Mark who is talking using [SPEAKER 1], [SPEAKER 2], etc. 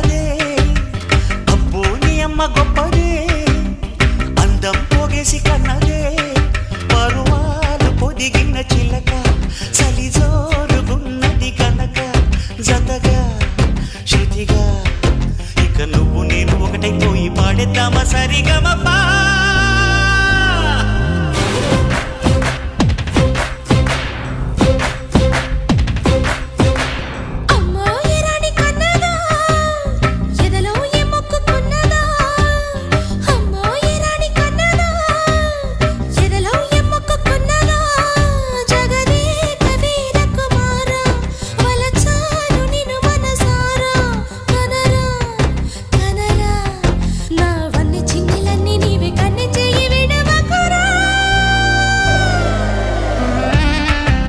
[SPEAKER 1] అందాలే అబ్బో నీ అమ్మ గొప్పదే. అందం పోగేసి కన్నదే. పరువాలు పొదిగిన చిలక చలి జోరుగున్నది కనుక జతగా శృతిగా. ఇక నువ్వు నేను ఒకటైపోయి పాడేద్దామా సరిగమ పా